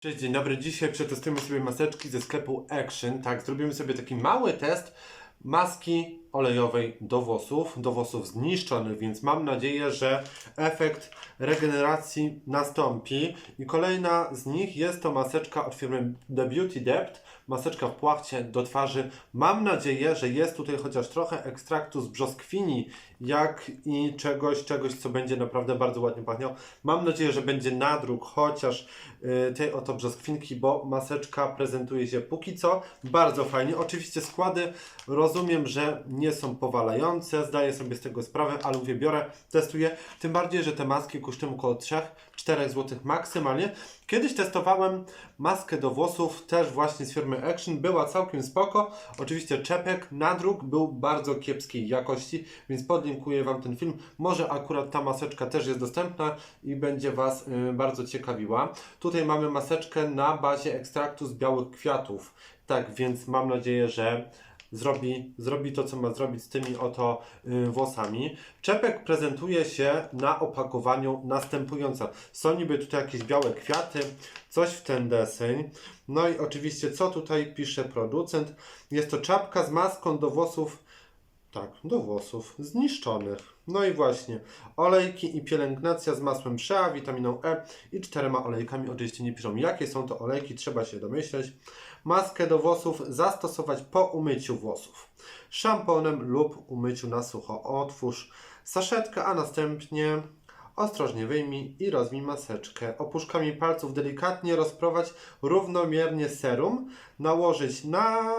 Cześć, dzień dobry. Dzisiaj przetestujemy sobie maseczki ze sklepu Action. Tak, zrobimy sobie taki mały test maski olejowej do włosów, do włosów zniszczonych, więc mam nadzieję, że efekt regeneracji nastąpi. I kolejna z nich jest to maseczka od firmy The Beauty Depth, maseczka w płachcie do twarzy. Mam nadzieję, że jest tutaj chociaż trochę ekstraktu z brzoskwini, jak i czegoś, czegoś, co będzie naprawdę bardzo ładnie pachniał. Mam nadzieję, że będzie nadruk chociaż y, tej oto brzoskwinki, bo maseczka prezentuje się póki co bardzo fajnie. Oczywiście składy rozumiem, że nie są powalające, zdaję sobie z tego sprawę, ale mówię, biorę, testuję. Tym bardziej, że te maski kosztują około 3-4 zł maksymalnie. Kiedyś testowałem maskę do włosów, też właśnie z firmy Action, była całkiem spoko. Oczywiście czepek, nadruk był bardzo kiepskiej jakości, więc podlinkuję Wam ten film. Może akurat ta maseczka też jest dostępna i będzie Was y, bardzo ciekawiła. Tutaj mamy maseczkę na bazie ekstraktu z białych kwiatów. Tak, więc mam nadzieję, że zrobi, zrobi to, co ma zrobić z tymi oto y, włosami. Czepek prezentuje się na opakowaniu następująco. Są niby tutaj jakieś białe kwiaty, coś w ten deseń. No i oczywiście, co tutaj pisze producent? Jest to czapka z maską do włosów tak, do włosów zniszczonych. No i właśnie, olejki i pielęgnacja z masłem przea, witaminą E i czterema olejkami. Oczywiście nie piszą, jakie są to olejki, trzeba się domyśleć. Maskę do włosów zastosować po umyciu włosów. Szamponem lub umyciu na sucho. Otwórz saszetkę, a następnie ostrożnie wyjmij i rozmij maseczkę. Opuszkami palców delikatnie rozprowadź równomiernie serum. Nałożyć na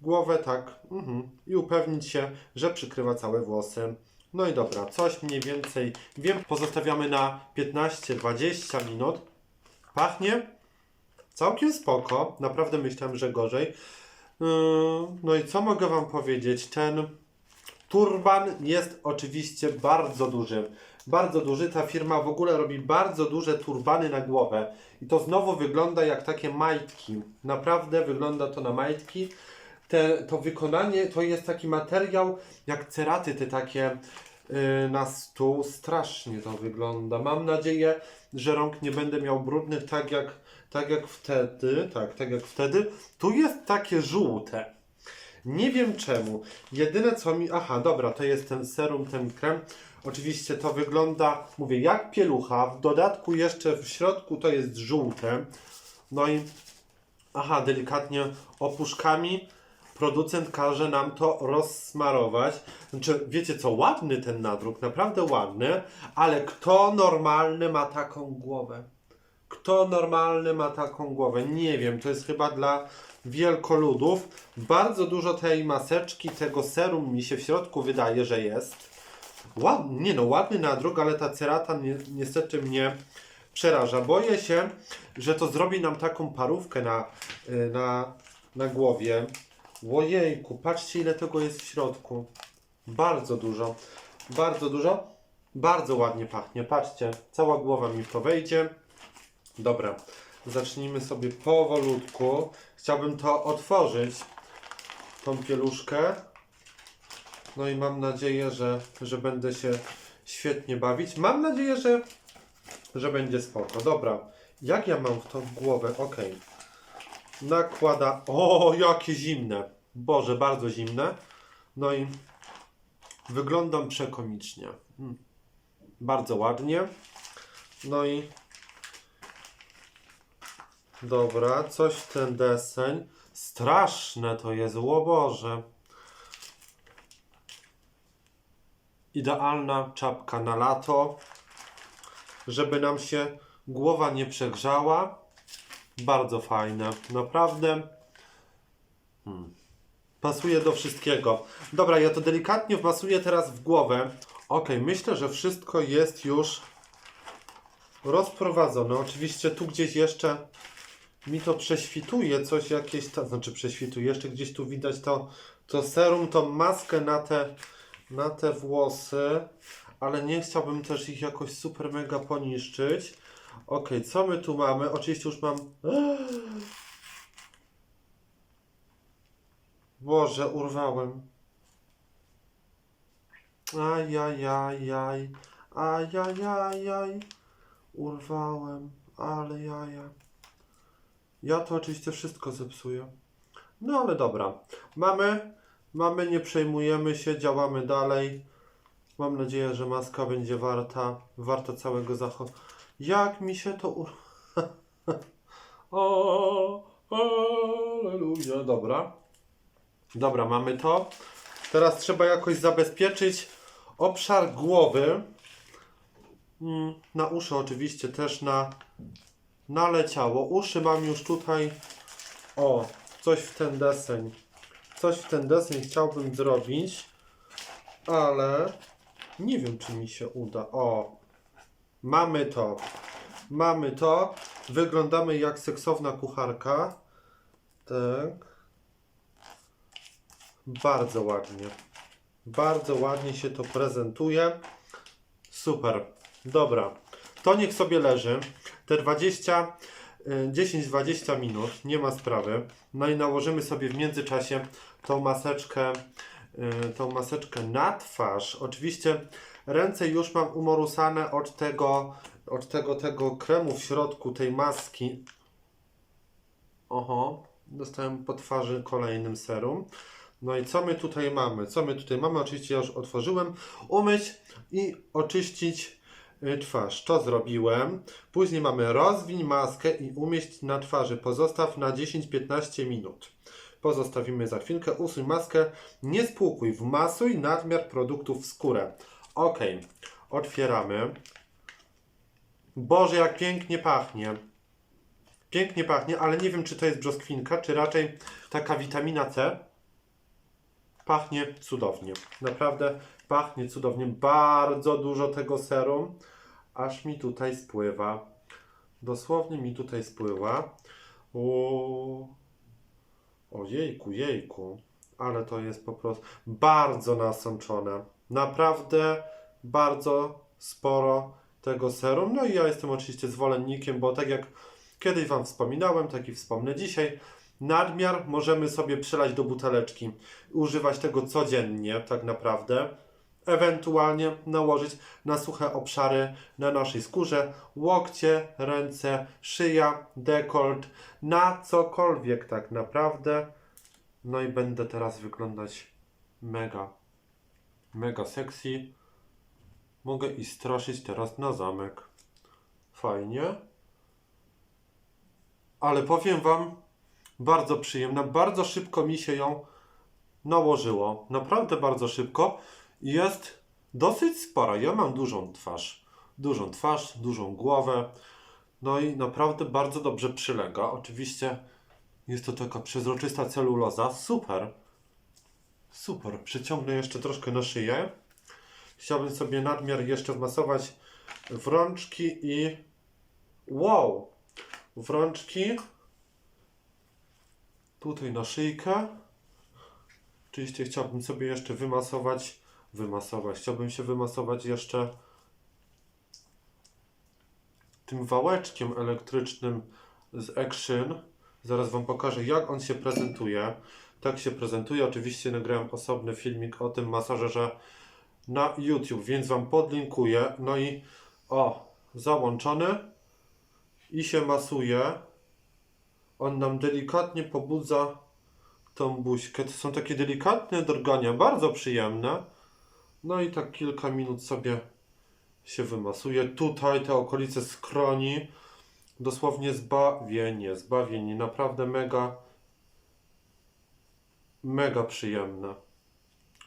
głowę tak mhm. i upewnić się, że przykrywa całe włosy. No i dobra, coś mniej więcej wiem. Pozostawiamy na 15-20 minut. Pachnie całkiem spoko. Naprawdę myślałem, że gorzej. Yy, No i co mogę Wam powiedzieć? Ten turban jest oczywiście bardzo duży. Bardzo duży. Ta firma w ogóle robi bardzo duże turbany na głowę. I to znowu wygląda jak takie majtki. Naprawdę wygląda to na majtki te, to wykonanie to jest taki materiał jak ceraty te takie yy, na stół. Strasznie to wygląda. Mam nadzieję, że rąk nie będę miał brudnych tak jak, tak jak wtedy. Tak, tak jak wtedy. Tu jest takie żółte. Nie wiem czemu. Jedyne co mi. Aha, dobra, to jest ten serum, ten krem. Oczywiście to wygląda, mówię, jak pielucha. W dodatku jeszcze w środku to jest żółte. No i Aha, delikatnie opuszkami producent każe nam to rozsmarować. Znaczy, wiecie co, ładny ten nadruk, naprawdę ładny, ale kto normalny ma taką głowę? Kto normalny ma taką głowę? Nie wiem, to jest chyba dla wielkoludów. Bardzo dużo tej maseczki, tego serum mi się w środku wydaje, że jest. Ładny, nie no, ładny nadruk, ale ta cerata ni niestety mnie przeraża. Boję się, że to zrobi nam taką parówkę na, y, na, na głowie. Ojejku, patrzcie ile tego jest w środku. Bardzo dużo. Bardzo dużo. Bardzo ładnie pachnie. Patrzcie, cała głowa mi w to wejdzie. Dobra, zacznijmy sobie powolutku. Chciałbym to otworzyć, tą pieluszkę. No i mam nadzieję, że, że będę się świetnie bawić. Mam nadzieję, że, że będzie spoko. Dobra, jak ja mam w tą głowę? Ok. Nakłada. O, jakie zimne. Boże, bardzo zimne. No i wyglądam przekomicznie. Mm. Bardzo ładnie. No i dobra, coś ten deseń. Straszne to jest, o Boże. Idealna czapka na lato, żeby nam się głowa nie przegrzała. Bardzo fajne, naprawdę. Hmm. Pasuje do wszystkiego. Dobra, ja to delikatnie wmasuję teraz w głowę. Ok, myślę, że wszystko jest już rozprowadzone. Oczywiście tu gdzieś jeszcze mi to prześwituje, coś jakieś, to znaczy prześwituje, jeszcze gdzieś tu widać to, to serum, tą maskę na te, na te włosy, ale nie chciałbym też ich jakoś super mega poniszczyć. Ok, co my tu mamy? Oczywiście już mam... Boże, urwałem. Ajajajaj. Ajajajaj. Urwałem. Ale jaja. Ja to oczywiście wszystko zepsuję. No ale dobra. Mamy, mamy, nie przejmujemy się, działamy dalej. Mam nadzieję, że maska będzie warta, warta całego zachodu. Jak mi się to u... o, Aleluja. Dobra. Dobra, mamy to. Teraz trzeba jakoś zabezpieczyć obszar głowy. Mm, Na uszy oczywiście też na, naleciało. Uszy mam już tutaj. O, coś w ten deseń. Coś w ten deseń chciałbym zrobić, ale nie wiem, czy mi się uda. O, mamy to. Mamy to. Wyglądamy jak seksowna kucharka. Tak. Bardzo ładnie. Bardzo ładnie się to prezentuje. Super. Dobra. To niech sobie leży. Te 20, y, 10-20 minut, nie ma sprawy. No i nałożymy sobie w międzyczasie tą maseczkę, y, tą maseczkę na twarz. Oczywiście ręce już mam umorusane od tego, od tego, tego kremu w środku tej maski. Oho, dostałem po twarzy kolejnym serum. No i co my tutaj mamy? Co my tutaj mamy? Oczywiście ja już otworzyłem. Umyć i oczyścić y, twarz. To zrobiłem. Później mamy rozwiń maskę i umieść na twarzy. Pozostaw na 10-15 minut. Pozostawimy za chwilkę. Usuń maskę. Nie spłukuj. Wmasuj nadmiar produktów w skórę. Ok. Otwieramy. Boże, jak pięknie pachnie. Pięknie pachnie, ale nie wiem, czy to jest brzoskwinka, czy raczej taka witamina C. Pachnie cudownie. Naprawdę pachnie cudownie. Bardzo dużo tego serum, aż mi tutaj spływa. Dosłownie mi tutaj spływa. O, ojejku, jejku. Ale to jest po prostu bardzo nasączone. Naprawdę bardzo sporo tego serum. No i ja jestem oczywiście zwolennikiem, bo tak jak kiedyś Wam wspominałem, tak i wspomnę dzisiaj, nadmiar możemy sobie przelać do buteleczki. Używać tego codziennie, tak naprawdę. Ewentualnie nałożyć na suche obszary na naszej skórze, łokcie, ręce, szyja, dekolt, na cokolwiek tak naprawdę. No i będę teraz wyglądać mega, mega sexy. Mogę i straszyć teraz na zamek. Fajnie. Ale powiem Wam, bardzo przyjemna. Bardzo szybko mi się ją nałożyło. Naprawdę bardzo szybko. Jest dosyć spora. Ja mam dużą twarz. Dużą twarz, dużą głowę. No i naprawdę bardzo dobrze przylega. Oczywiście jest to taka przezroczysta celuloza. Super. Super. Przyciągnę jeszcze troszkę na szyję. Chciałbym sobie nadmiar jeszcze wmasować w rączki i... Wow! W rączki. Tutaj na szyjkę. Oczywiście chciałbym sobie jeszcze wymasować, wymasować, chciałbym się wymasować jeszcze tym wałeczkiem elektrycznym z Action. Zaraz Wam pokażę, jak on się prezentuje. Tak się prezentuje. Oczywiście nagrałem osobny filmik o tym masażerze na YouTube, więc Wam podlinkuję. No i o, załączony i się masuje. On nam delikatnie pobudza tą buźkę. To są takie delikatne drgania, bardzo przyjemne. No i tak kilka minut sobie się wymasuje. Tutaj te okolice skroni. Dosłownie zbawienie, zbawienie. Naprawdę mega, mega przyjemne.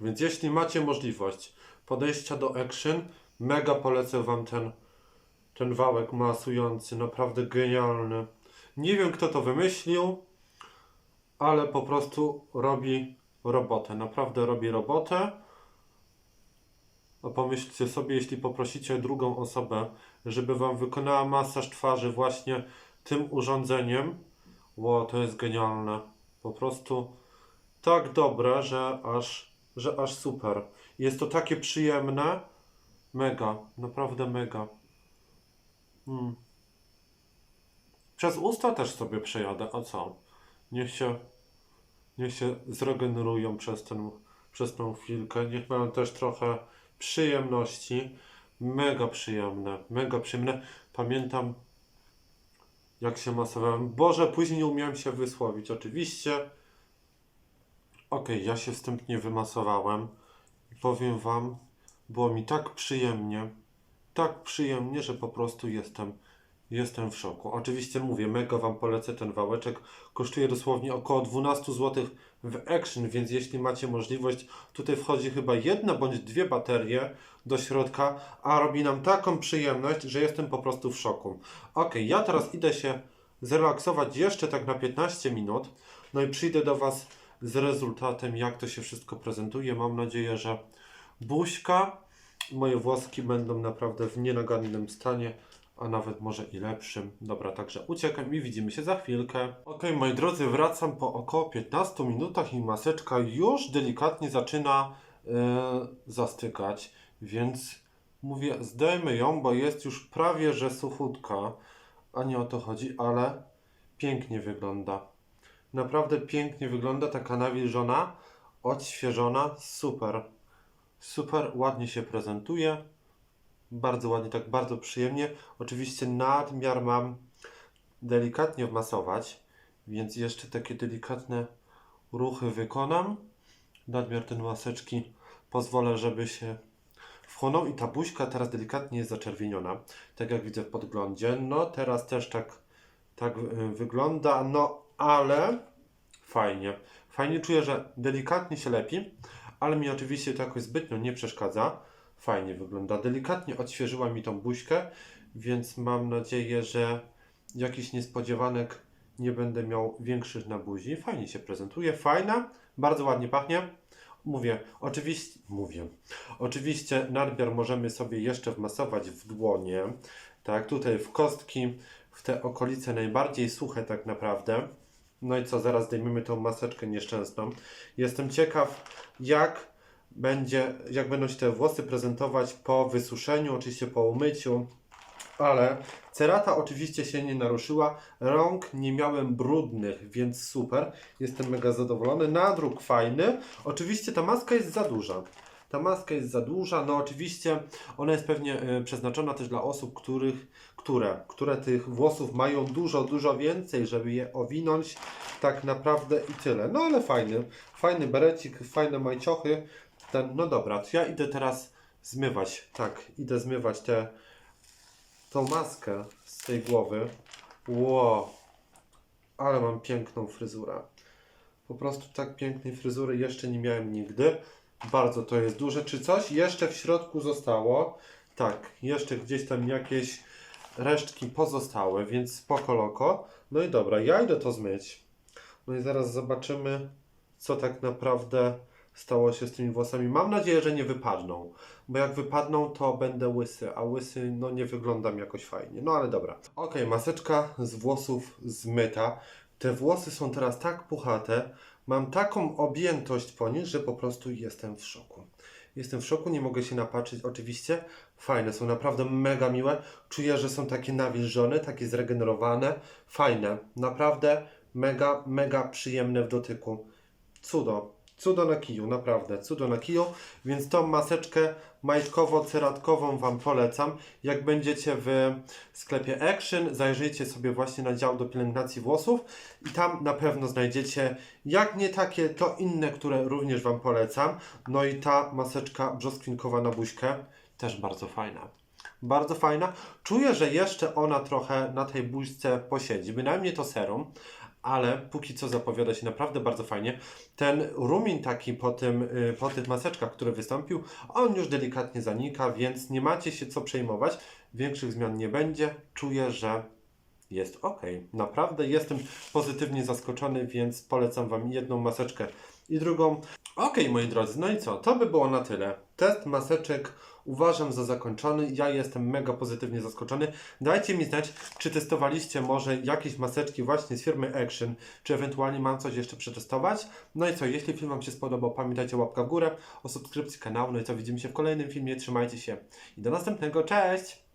Więc jeśli macie możliwość podejścia do Action, mega polecę Wam ten, ten wałek masujący. Naprawdę genialny. Nie wiem, kto to wymyślił, ale po prostu robi robotę. Naprawdę robi robotę. A pomyślcie sobie, jeśli poprosicie drugą osobę, żeby Wam wykonała masaż twarzy właśnie tym urządzeniem. Ło, to jest genialne. Po prostu tak dobre, że aż, że aż super. Jest to takie przyjemne. Mega, naprawdę mega. Mm. Przez usta też sobie przejadę, a co? Niech się, niech się zregenerują przez, ten, przez tą chwilkę. Niech mają też trochę przyjemności. Mega przyjemne, mega przyjemne. Pamiętam, jak się masowałem. Boże, później nie umiałem się wysłowić, oczywiście. Okej, ja się wstępnie wymasowałem i powiem Wam, było mi tak przyjemnie, tak przyjemnie, że po prostu jestem, jestem w szoku. Oczywiście mówię, mega Wam polecę ten wałeczek. Kosztuje dosłownie około 12 zł w Action, więc jeśli macie możliwość, tutaj wchodzi chyba jedna bądź dwie baterie do środka, a robi nam taką przyjemność, że jestem po prostu w szoku. Ok, ja teraz idę się zrelaksować jeszcze tak na 15 minut, no i przyjdę do Was z rezultatem, jak to się wszystko prezentuje. Mam nadzieję, że buźka, moje włoski będą naprawdę w nienagannym stanie, a nawet może i lepszym. Dobra, także uciekam i widzimy się za chwilkę. Ok, moi drodzy, wracam po około 15 minutach i maseczka już delikatnie zaczyna e, zastykać, więc mówię, zdejmę ją, bo jest już prawie że suchutka, a nie o to chodzi, ale pięknie wygląda. Naprawdę pięknie wygląda, taka nawilżona, odświeżona, super. Super, ładnie się prezentuje. Bardzo ładnie, tak bardzo przyjemnie. Oczywiście nadmiar mam delikatnie wmasować, więc jeszcze takie delikatne ruchy wykonam. Nadmiar ten maseczki pozwolę, żeby się wchłonął i ta buźka teraz delikatnie jest zaczerwieniona, tak jak widzę w podglądzie. No teraz też tak, tak y, wygląda, no ale fajnie. Fajnie czuję, że delikatnie się lepi, ale mi oczywiście to jakoś zbytnio nie przeszkadza. Fajnie wygląda. Delikatnie odświeżyła mi tą buźkę, więc mam nadzieję, że jakiś niespodziewanek nie będę miał większych na buzi. Fajnie się prezentuje, fajna, bardzo ładnie pachnie. Mówię, oczywiście, mówię, oczywiście nadmiar możemy sobie jeszcze wmasować w dłonie, tak, tutaj w kostki, w te okolice najbardziej suche tak naprawdę. No i co, zaraz zdejmiemy tą maseczkę nieszczęsną. Jestem ciekaw, jak będzie, jak będą się te włosy prezentować po wysuszeniu, oczywiście po umyciu. Ale cerata oczywiście się nie naruszyła, rąk nie miałem brudnych, więc super. Jestem mega zadowolony. Nadruk fajny. Oczywiście ta maska jest za duża. Ta maska jest za duża, no oczywiście ona jest pewnie e, przeznaczona też dla osób, których, które, które tych włosów mają dużo, dużo więcej, żeby je owinąć tak naprawdę i tyle. No ale fajny, fajny berecik, fajne majciochy. Ten, no dobra, to ja idę teraz zmywać, tak, idę zmywać te, tą maskę z tej głowy. Ło, ale mam piękną fryzurę. Po prostu tak pięknej fryzury jeszcze nie miałem nigdy. Bardzo to jest duże. Czy coś jeszcze w środku zostało? Tak, jeszcze gdzieś tam jakieś resztki pozostały, więc spoko loko. No i dobra, ja idę to zmyć. No i zaraz zobaczymy, co tak naprawdę stało się z tymi włosami. Mam nadzieję, że nie wypadną, bo jak wypadną, to będę łysy, a łysy no nie wyglądam jakoś fajnie. No ale dobra. Ok, maseczka z włosów zmyta. Te włosy są teraz tak puchate, mam taką objętość po nich, że po prostu jestem w szoku. Jestem w szoku, nie mogę się napatrzeć. Oczywiście fajne, są naprawdę mega miłe. Czuję, że są takie nawilżone, takie zregenerowane. Fajne, naprawdę mega, mega przyjemne w dotyku. Cudo. Cudo na kiju, naprawdę, cudo na kiju, więc tą maseczkę majtkowo-ceratkową Wam polecam. Jak będziecie w sklepie Action, zajrzyjcie sobie właśnie na dział do pielęgnacji włosów i tam na pewno znajdziecie, jak nie takie, to inne, które również Wam polecam. No i ta maseczka brzoskwinkowa na buźkę, też bardzo fajna. Bardzo fajna. Czuję, że jeszcze ona trochę na tej buźce posiedzi, bynajmniej to serum, ale póki co zapowiada się naprawdę bardzo fajnie. Ten rumin taki po, tym, y, po tych maseczkach, który wystąpił, on już delikatnie zanika, więc nie macie się co przejmować. Większych zmian nie będzie. Czuję, że jest ok. Naprawdę jestem pozytywnie zaskoczony, więc polecam Wam jedną maseczkę i drugą. Ok, moi drodzy, no i co? To by było na tyle. Test maseczek uważam za zakończony. Ja jestem mega pozytywnie zaskoczony. Dajcie mi znać, czy testowaliście może jakieś maseczki właśnie z firmy Action, czy ewentualnie mam coś jeszcze przetestować. No i co, jeśli film Wam się spodobał, pamiętajcie łapka w górę, o subskrypcji kanału. No i co, widzimy się w kolejnym filmie. Trzymajcie się i do następnego. Cześć!